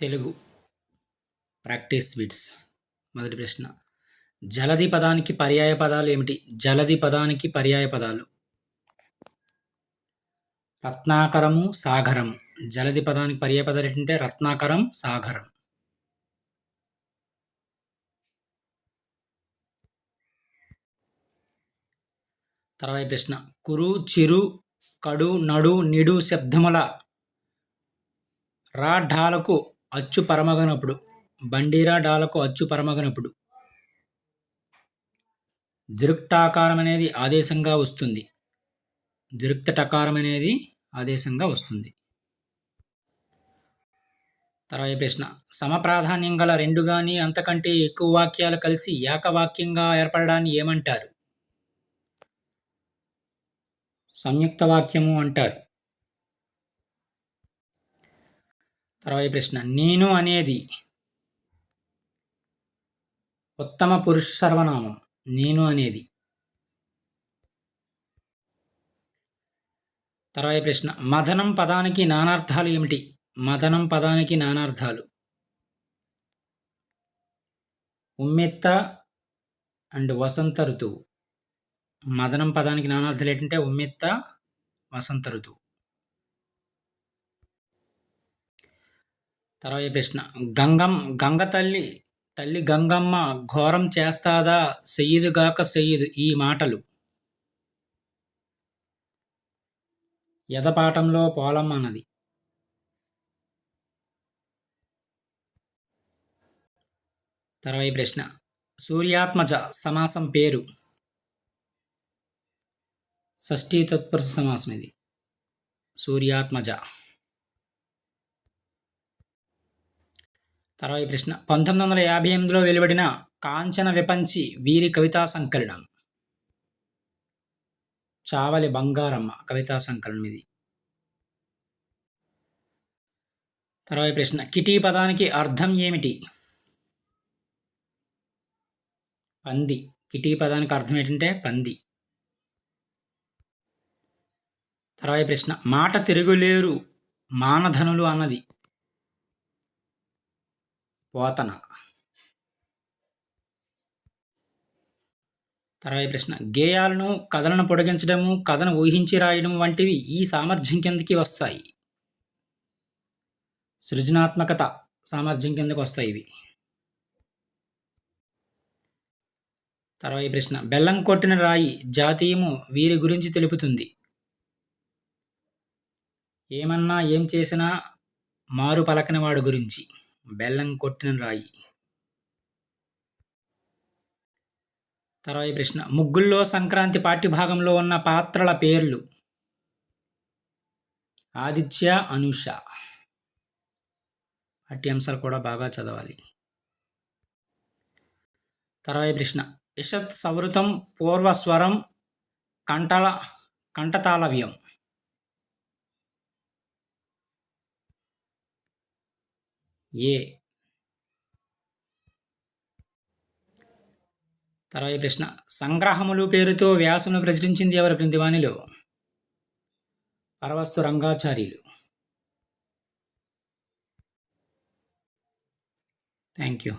Telugu practice bits మొదటి ప్రశ్న. జలది పదానికి పర్యాయ పదాలు ఏమిటి? జలది పదానికి పర్యాయ పదాలు. రత్నాకరము సాగరము. జలది పదానికి పర్యాయ పదాలు ఏంటంటే రత్నాకరం సాగరం. తర్వాత ప్రశ్న. కురు చిరు కడు నడు నిడు శబ్దముల రాఢాలకు అచ్చు పరమగనప్పుడు బండిరా డాలకు అచ్చు పరమగనప్పుడు దిరుక్టాకారం అనేది ఆదేశంగా వస్తుంది. దిరుక్తటకారం అనేది ఆదేశంగా వస్తుంది. తర్వాత ప్రశ్న. సమప్రాధాన్యం గల రెండు కానీ అంతకంటే ఎక్కువ వాక్యాలు కలిసి ఏకవాక్యంగా ఏర్పడడాన్ని ఏమంటారు? సంయుక్త వాక్యము అంటారు. తర్వాత ప్రశ్న. నేను అనేది ఉత్తమ పురుష సర్వనామం. నేను అనేది. తర్వాత ప్రశ్న. మదనం పదానికి నానార్థాలు ఏమిటి? మదనం పదానికి నానార్థాలు. ఉమ్మెత్త అండ్ వసంత ఋతువు. మదనం పదానికి నానార్థాలు ఏంటంటే ఉమ్మెత్త వసంత ఋతువు. తర్వాత ప్రశ్న. గంగం గంగ తల్లి తల్లి గంగమ్మ ఘోరం చేస్తాదా? సెయ్యదుగాక సెయ్యదు ఈ మాటలు. యథపాఠంలో పోలమ్మ అన్నది. తర్వాత ప్రశ్న. సూర్యాత్మజ సమాసం పేరు. షష్ఠీ తత్పురుష సమాసం ఇది సూర్యాత్మజ. తర్వాత ప్రశ్న. పంతొమ్మిది వందల యాభై ఎనిమిదిలో వెలువడిన కాంచన విపంచి వీరి కవితా సంకలనం. చావలి బంగారమ్మ కవితా సంకలనం ఇది. తర్వాత ప్రశ్న. కిటీ పదానికి అర్థం ఏమిటి? పంది. కిటీ పదానికి అర్థం ఏంటంటే పంది. తర్వాత ప్రశ్న. మాట తిరుగులేరు మానధనులు అన్నది. పోతన. తర్వాత ప్రశ్న. గేయాలను కథలను పొడిగించడము కథను ఊహించి రాయడం వంటివి ఈ సామర్థ్యం కిందకి వస్తాయి. సృజనాత్మకత సామర్థ్యం కిందకి వస్తాయి ఇవి. తర్వాత ప్రశ్న. బెల్లం కొట్టిన రాయి జాతీయము వీరి గురించి తెలుపుతుంది. ఏమన్నా ఏం చేసినా మారు పలకని వాడు గురించి. బెల్లం కొట్టిన రాయి. తర్వాత ప్రశ్న. ముగ్గుల్లో సంక్రాంతి పాఠ్యభాగంలో ఉన్న పాత్రల పేర్లు. ఆదిత్య అనుష. పాఠ్యాంశాలు కూడా బాగా చదవాలి. తర్వాత ప్రశ్న. ఇషత్ సవృతం పూర్వస్వరం కంటల కంఠతాళవ్యం. ఏ. తర్వాత ప్రశ్న. సంగ్రహములు పేరుతో వ్యాసను ప్రచురించింది ఎవరి? బృందివాణిలో పరవస్తు రంగాచార్యులు. Thank you